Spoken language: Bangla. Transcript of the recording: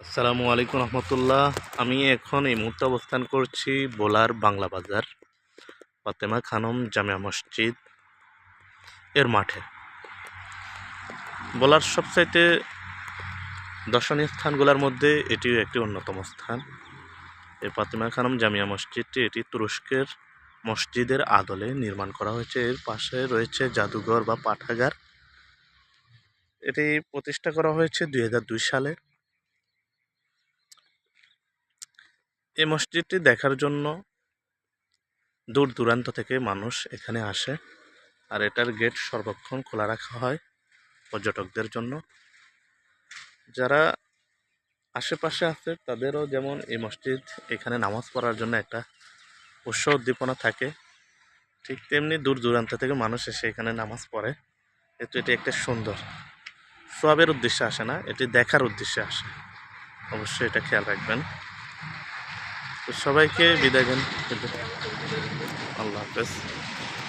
আসসালামু আলাইকুম রহমতুল্লাহ। আমি এখন এই মুহূর্তে অবস্থান করছি বোলার বাংলা বাজার, ফাতেমা খানম জামিয়া মসজিদ এর মাঠে। বোলার সবচাইতে দর্শনীয় স্থানগুলোর মধ্যে এটিও একটি অন্যতম স্থান। এই ফাতেমা খানম জামিয়া মসজিদটি এটি তুরস্কের মসজিদের আদলে নির্মাণ করা হয়েছে। এর পাশে রয়েছে জাদুঘর বা পাঠাগার। এটি প্রতিষ্ঠা করা হয়েছে দুই হাজার দুই সালে। এই মসজিদটি দেখার জন্য দূর দূরান্ত থেকে মানুষ এখানে আসে আর এটার গেট সর্বক্ষণ খোলা রাখা হয় পর্যটকদের জন্য। যারা আশেপাশে আছে তাদেরও যেমন এই মসজিদ এখানে নামাজ পড়ার জন্য একটা উৎসাহ উদ্দীপনা থাকে, ঠিক তেমনি দূর দূরান্ত থেকে মানুষ এসে এখানে নামাজ পড়ে। এতে এটি একটা সুন্দর, সোয়াবের উদ্দেশ্যে আসে না, এটি দেখার উদ্দেশ্যে আসে। অবশ্যই এটা খেয়াল রাখবেন। সবাইকে বিদায় দেন আল্লাহ হাফেজ।